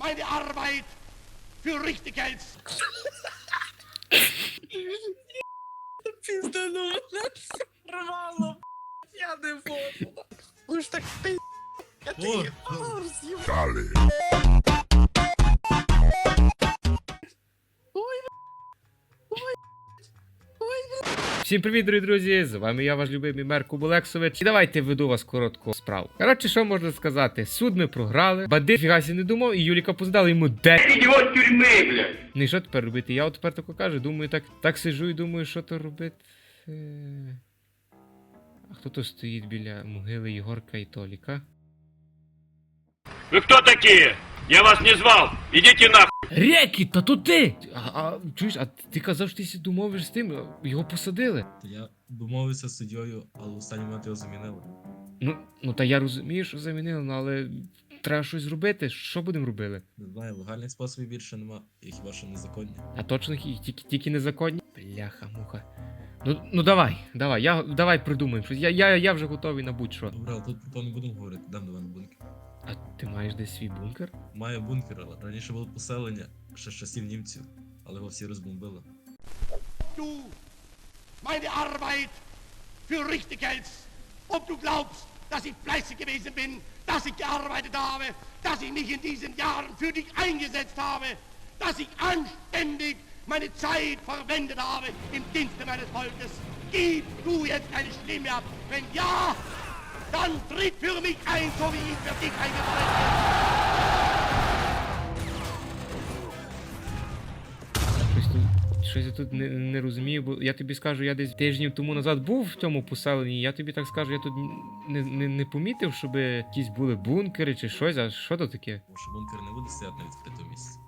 meine Arbeit für richtig hältst. Піздануло, рвало, я не можу. Ж так пи... Я ти о. Всім привіт, дорогі друзі! З вами я, ваш любимий мер Куболексович. І давайте введу вас коротко справу. Коротше, що можна сказати? Суд ми програли, бандит фігасі не думав, і Юліка поздали йому 10 Ідіот тюрми, блядь. Ну і що тепер робити? Я от тепер тако кажу, думаю, так, так сижу і думаю, що то робити. А хто то стоїть біля могили Єгорка і Толіка? Вы кто такие? Я вас не звал. Идите нахуй. Рекі, та то ти! А, а чуєш, а ти казав, що ти сі домовиш з тим, його посадили. Та Я домовився з суддєю, але в останній момент його замінили. Ну, ну та я розумію, що замінили, ну, але треба щось зробити. Що будемо робити? Не знаю, легальних способів більше нема, і хіба що незаконні. А точно ті- тільки, тільки незаконні? Бляха, муха. Ну, ну давай, давай, я, давай придумаємо щось. Я, я, я вже готовий на будь-що. Добре, але тут про то не будемо говорити, дам до мене бункер. А ти маєш десь свій бункер? Має бункер, але раніше було поселення, ще з часів німців, але його всі розбомбили. Du meine Arbeit für richtig hältst. Ob du glaubst, dass ich fleißig gewesen bin, dass ich gearbeitet habe, dass ich mich in diesen Jahren für dich eingesetzt habe, dass ich anständig meine Zeit verwendet habe im Dienste meines Volkes. Gib du jetzt eine Stimme ab. Wenn ja, dann tritt für mich ein, so wie ich für dich eingetreten bin. Щось тут, щось я тут не, не розумію, бо я тобі скажу, я десь тижнів тому назад був в цьому поселенні, я тобі так скажу, я тут не, не, не помітив, щоб якісь були бункери чи щось, а що то таке? Тому що бункер не буде стояти на відкритому місці.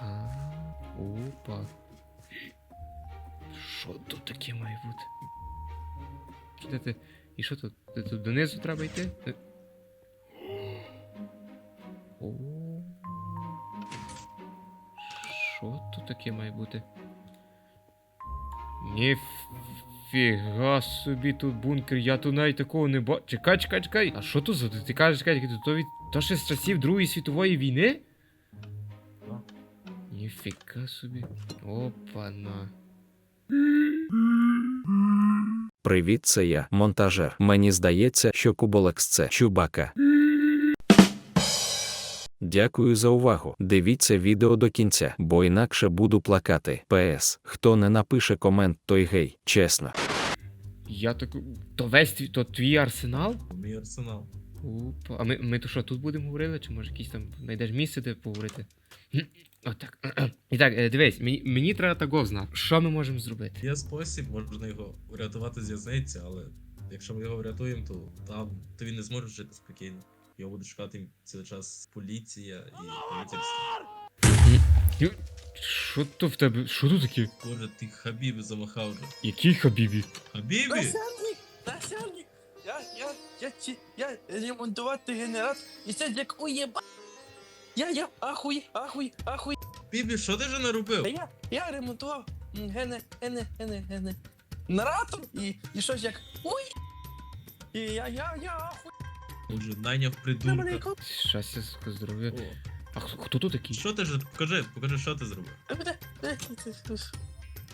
А, опа. Що тут таке має бути? Ти? І що тут? Ти тут донизу треба йти? Е. О. Що тут таке має бути? Ніфіга собі тут бункер, я тут навіть такого не бачу. Чекай, чекай, чекай. А що тут за? Ти кажеш, чекай, чекай, то від. То ще з часів Другої світової війни? Ніфіга собі. Опа-на. Привіт, це я, монтажер. Мені здається, що Куболекс це Чубака. Дякую за увагу. Дивіться відео до кінця, бо інакше буду плакати. ПС. Хто не напише комент, той гей. Чесно. Я так. То весь твій, то твій арсенал? Мій арсенал. Опа. А ми, ми то що, тут будемо говорити, чи може якийсь там знайдеш місце, де поговорити? Хм, Отак. І так, е, дивись, мені, мені треба такого знати. Що ми можемо зробити? Є спосіб, можна його врятувати з в'язниці, але якщо ми його врятуємо, то там то він не зможе жити спокійно. Його буде шукати цілий час поліція і правительство. Що то в тебе? Що тут таке? Боже, ти хабібі замахав. Який хабібі? Хабібі? Я, я, я, ці- я ремонтувати генератор, і це як уєба. Я, я, ахуй, ахуй, ахуй. Бібі, що ти вже Та наробив? я, я ремонтував м, гене, гене, гене, гене. Генератор і, і щось як уй. І я, я, я, ахуй. Боже, придурка. яко- Щастя, здоров'я. О, А хто, хто тут такий? Що ти ж покажи, покажи, що ти зробив. Е, де, де, де, де,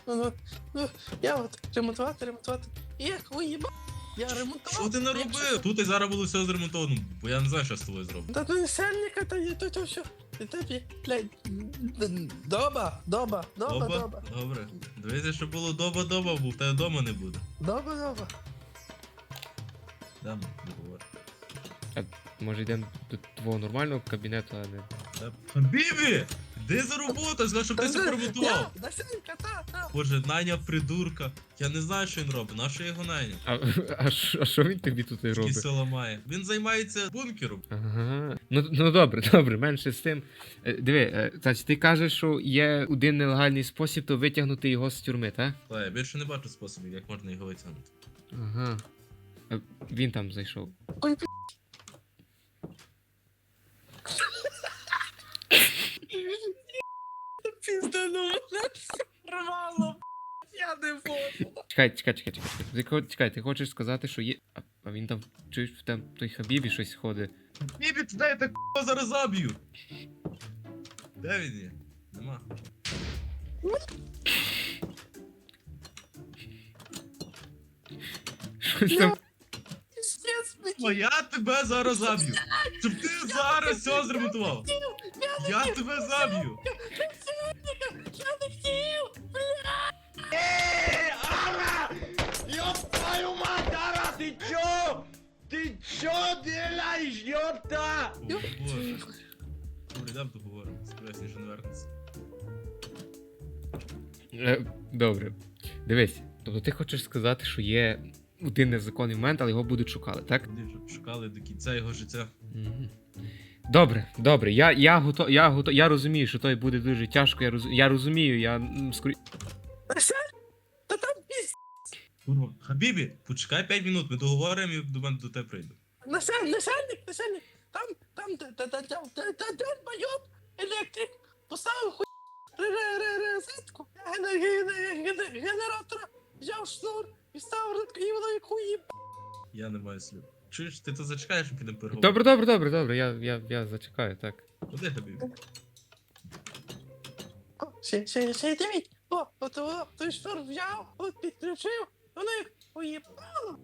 Ну, ну, ну, я от ремонтувати, ремонтувати. І як уєба. Я ремонтував. Що ти наробив? Тут і зараз було все зремонтовано, бо я не знаю, що з тобою зроблю. Та то сельника, та є то все. І тобі, блядь, доба, доба, доба, Доба? Добре. Дивися, щоб було доба-доба, бо в тебе дома не буде. Доба, доба. Дам, договор. Може йдемо до твого нормального кабінету, а не. Хабібі! Де за робота? Знаєш, щоб ти це промотував. Боже, найняв придурка. Я не знаю, що він робить. На що я його найняв? А, а, що- а що він тобі тут і Який робить? села має. Він займається бункером. Ага. Ну, ну добре, добре, менше з тим. Е, Диви, е, значить, ти кажеш, що є один нелегальний спосіб, то витягнути його з тюрми, так? Та я більше не бачу способів, як можна його витягнути. Ага. Е, Він там зайшов. Ой. Чекай, чекай, чекай, чекай, чекай. Ти, хочеш сказати, що є. А, а він там чуєш в там той хабібі щось ходить. Хабібі, ти дай я так зараз заб'ю. Де він є? Нема. Щось там. Я тебе зараз заб'ю. Щоб ти зараз все зремонтував. Я тебе заб'ю. Що делаєш, йопта? О, боже. Добре, дам поговоримо. Сподіваюся, що не вернеться. Е, добре. Дивись, тобто ти хочеш сказати, що є один незаконний момент, але його будуть шукали, так? Шукали до кінця його життя. Добре, добре. Я, я, гото, я, гото, я розумію, що той буде дуже тяжко. Я, роз, я розумію, я м, скорі... Хабібі, почекай 5 минут, ми договоримо і до мене до тебе прийду. Начальник, начальник, там, там, та та та та байоб електрик поставив хуй розетку генератора, взяв шнур і став і воно як хуї. Я не маю слів. Чуєш, ти тут зачекаєш, поки не переговори? Добре, добре, добре, добре, я, я, я зачекаю, так. Куди тобі? Ще, ще, ще, дивіть, о, от, от, той шнур взяв, от підключив, воно як уїбало.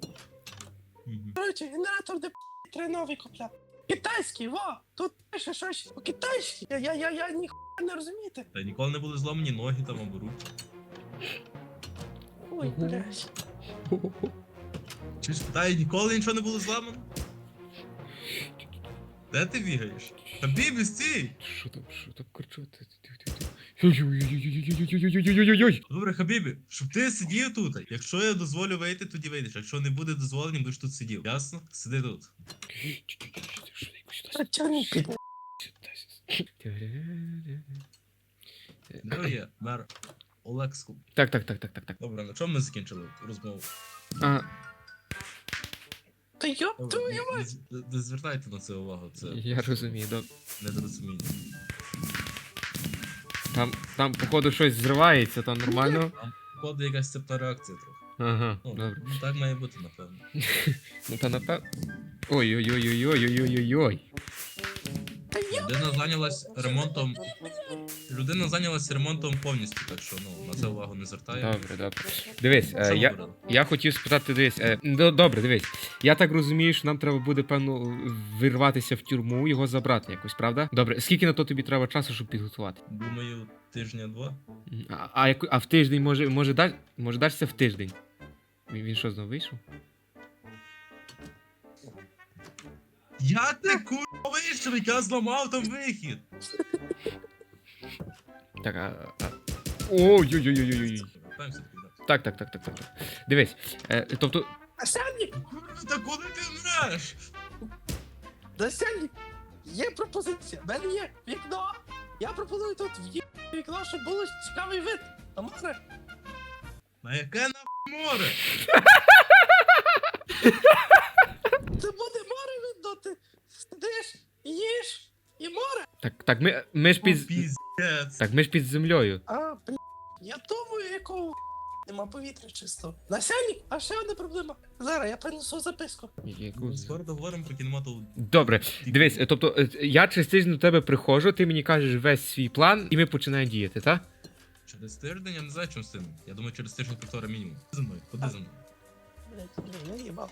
Коротше, генератор де три купля. Китайський, во! Тут пише щось по китайській Я, я, я, я ніхуя не розумієте. Та ніколи не були зламані ноги там або руки. Ой, блядь. Чи ж в ніколи нічого не було зламано? Де ти бігаєш? Та бібі, стій! Що там, що там кричати? Добре, Хабібі, щоб ти сидів тут. Якщо я дозволю вийти, тоді вийдеш. Якщо не буде дозволення, будеш тут сидів. Ясно? Сиди тут. Дорогі, мер Олекску. Так, так, так, так, так, так. Добре, на чому ми закінчили розмову? А, Та йоп твою мать! не- звертайте на це увагу, це я розумію, добре. недорозуміння. Там, там, походу, щось зривається, там нормально. Там походу, якась цепна реакція трохи. Ага, Ну, добре. ну так має бути, напевно. Ну та напевно. Ой-ой-ой-ой-ой-ой-ой-ой. Людина зайнялась ремонтом. Людина зайнялась ремонтом повністю, так що ну на це увагу не звертає. Добре, добре. Дивись, Що е, я, говорили? я хотів спитати, дивись. Е, до- добре, дивись. Я так розумію, що нам треба буде, певно, вирватися в тюрму, його забрати якось, правда? Добре, скільки на то тобі треба часу, щоб підготувати? Думаю, тижня-два. М, А, а, яку- а в тиждень може, може, даш, може дашся в тиждень? Він, він що знову вийшов? Я те курва вийшов, я зламав там вихід. Так, а. а... Ой-ой-ой-ой-ой. Вертаємося таки, да. Так, так, так, так, так. так. Дивись. Е, тобто, Начальник! Курва, та коли ти вмреш? Начальник! Є пропозиція! В мене є вікно! Я пропоную тут в'їхати вікно, щоб було цікавий вид. А море? На яке нахуй море? Це буде море видно, ти сидиш, їш і море. Так, так, ми, ми ж О, під. Піздець. Так, ми ж під землею. А, бля, я думаю, якого нема повітря чисто. Начальник, а ще одна проблема. Зараз я принесу записку. Яку- Ми скоро договоримо про кінематограф. Добре, дивись, е, тобто е, я через тиждень до тебе приходжу, ти мені кажеш весь свій план, і ми починаємо діяти, так? Через тиждень я не знаю, чим цим. Я думаю, через тиждень півтора мінімум. Ходи за мною, ходи за мною. Блять, блін, я їбав.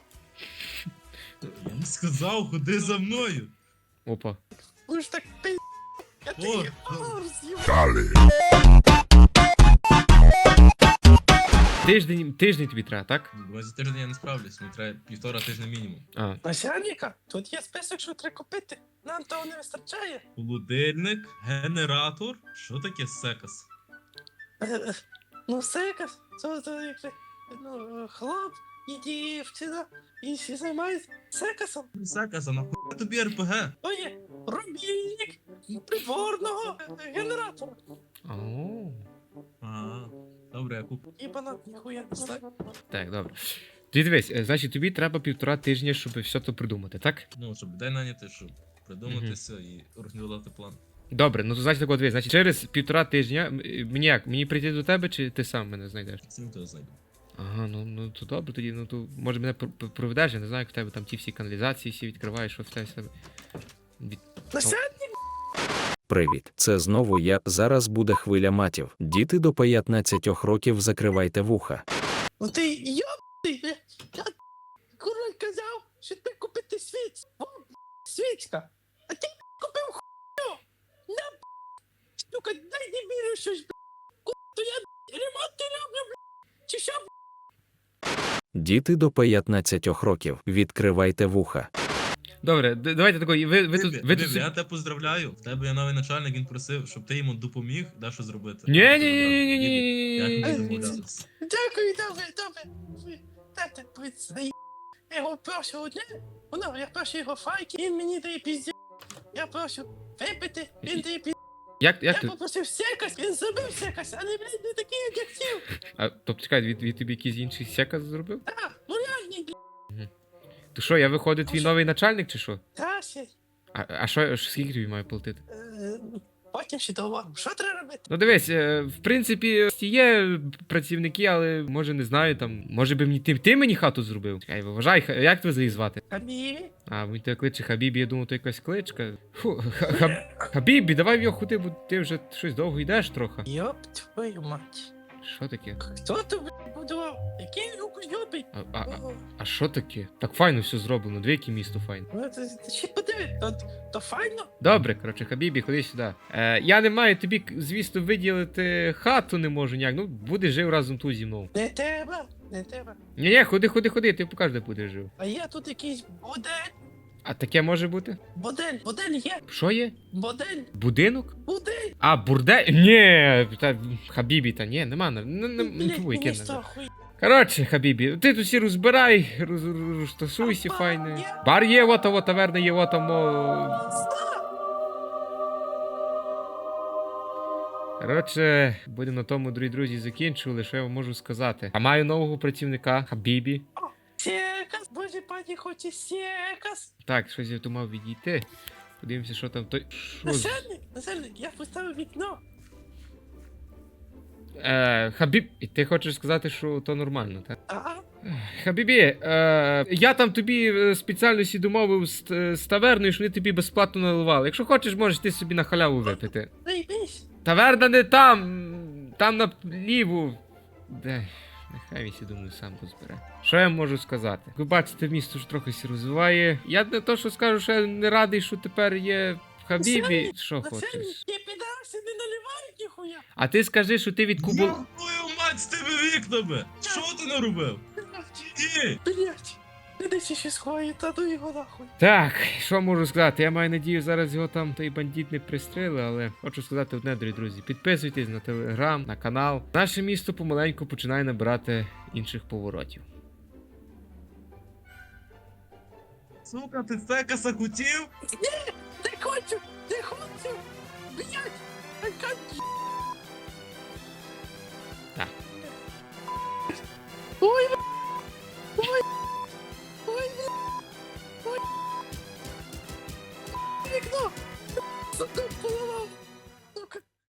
Я не сказав, ходи за мною. Опа. Ви ж так. Я ти добре. Тиждень, тиждень тобі треба, так? Думаю, за тиждень я не справлюсь, мені треба півтора тижня мінімум. А. Начальника, тут є список, що треба купити. Нам того не вистачає. Холодильник, генератор. Що таке секас? Е, е, Ну, секас, це, це як ну, хлоп і дівчина, і всі займаються секасом. Секас, а нахуй тобі РПГ? То є рубільник приборного генератора. О. Ага. Добре, я куплю. Ібана, ніхуя не знаю. Так, добре. Ти дивись, е, значить тобі треба півтора тижня, щоб все то придумати, так? Ну, щоб людей наняти, щоб придуматися і організувати план. Добре, ну то значить так от дивись, значить через півтора тижня м- е, мені як? Мені прийти до тебе, чи ти сам мене знайдеш? Цим того знайду. Ага, ну, ну то добре тоді, ну то може мене пр- пр- проведеш, я не знаю, як в тебе там ті всі каналізації всі відкриваєш, що в тебе себе. Від... Начальник, Привіт, це знову я. Зараз буде хвиля матів. Діти до 15 років закривайте вуха. Ну ти йобний, я, я король казав, що ти купити свіч. О, свічка. А ти купив хуйню. На Сука, дай не вірю щось, Ку, то я ремонт не роблю, бля. Чи що, Діти до 15 років. Відкривайте вуха. Добре, д- давайте такої. Ви, ви тут. Ви Диві, тут... я тебе поздравляю. В тебе є новий начальник, він просив, щоб ти йому допоміг, да що зробити. Ні, ні, ні, ні, ні, Як ні, мені ні. домовлятися? Дякую, добре, добре. Ви. Я його прошу одне, воно, я прошу його файки, він мені дає пізді. Я прошу випити, він дає пізді. Як, Я ти? попросив секас, він зробив секас, але, блядь, не такий, як я хотів. А, тобто, чекай, від, від тобі якийсь інший секас зробив? Та, ну реальний, блядь, То що, я виходить твій новий начальник чи що? та, ще. А, а що, ж скільки тобі має платити? Е, Потім ще договоримо. Що треба робити? Ну дивись, е, в принципі, є працівники, але може не знаю, там, може би мені ти, ти мені хату зробив. Чекай, вважай, ха- як тебе звати? Хабібі? А, він тебе кличе Хабібі, я думав, то якась кличка. Фу, ха- ха- Хабібі, давай в його ходи, бо ти вже щось довго йдеш трохи. Йоп твою мать. Що таке? Хто то блядь, будував? Який руку йобий? А, а, а, а що таке? Так файно все зроблено, дві яке місто файно. Ну, Ще подиви, то, то файно. Добре, коротше, Хабібі, ходи сюди. Е, я не маю тобі, звісно, виділити хату не можу ніяк. Ну, будеш жив разом тут зі мною. Не треба, не треба. Ні, ні, ходи, ходи, ходи, ти покажеш, де будеш жив. А є тут якийсь бодель. А таке може бути? Бодель, бодель є. Що є? Бодель, Будинок? бодель. А, бурде? Ні, та Хабібі, та ні, нема. Не, не, не, мені хуй. Коротше, Хабібі, ти тут всі розбирай, роз, розтасуйся А бар файно. є? Бар є, от, от, таверна є, от, там, о. Коротше, будемо на тому, дорогі друзі, закінчували, що я вам можу сказати. А маю нового працівника, Хабібі. Секас, боже пані хоче секас. Так, щось я тут мав відійти. Подивимося, що там той. Що з- Начальник, начальник, я поставив вікно. Е, Хабіб, і ти хочеш сказати, що то нормально, так? А, Хабібі, е, я там тобі е, спеціально сі домовив з, е, з таверною, що вони тобі безплатно наливали. Якщо хочеш, можеш ти собі на халяву випити. заїбись. Таверна не там, там наліво. Де? Нехай він сі думаю сам розбере. Що я можу сказати? Ви бачите, місто ж трохи сі розвиває. Я не то, що скажу, що я не радий, що тепер є в Хабібі. Що хочеш? не ніхуя. А ти скажи, що ти від кубу. Твою мать з тими вікнами! Що ти наробив? Блять, Десь ще сховає, та до його нахуй. Так, що можу сказати? Я маю надію, зараз його там той бандит не пристрели, але хочу сказати одне, дорогі друзі. Підписуйтесь на телеграм, на канал. Наше місто помаленьку починає набирати інших поворотів. Сука, ти це хотів? Ні, не хочу, не хочу. Блять, Так. Ой,